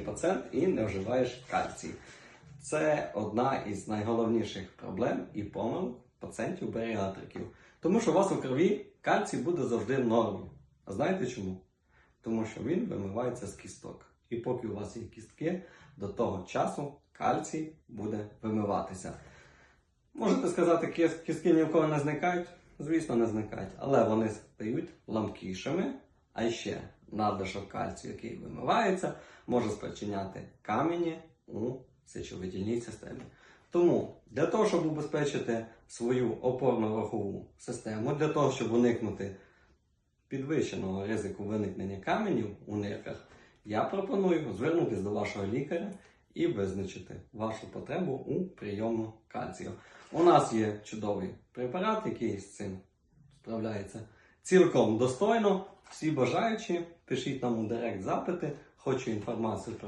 пацієнт і не вживаєш кальцій. Це одна із найголовніших проблем і помилок пацієнтів-баріатриків. Тому що у вас у крові кальцій буде завжди в нормі. А знаєте чому? Тому що він вимивається з кісток. І поки у вас є кістки, до того часу кальцій буде вимиватися. Можете сказати, кістки ні в кого не зникають? Звісно, не зникають, але вони стають ламкішими, а ще надлишок кальцію, який вимивається, може спричиняти камені у сечовидільній системі. Тому для того, щоб убезпечити свою опорно-рухову систему, для того, щоб уникнути підвищеного ризику виникнення каменів у нирках, я пропоную звернутися до вашого лікаря і визначити вашу потребу у прийому кальцію. У нас є чудовий препарат, який з цим справляється цілком достойно. Всі бажаючі, пишіть нам у директ запити, хочу інформацію про.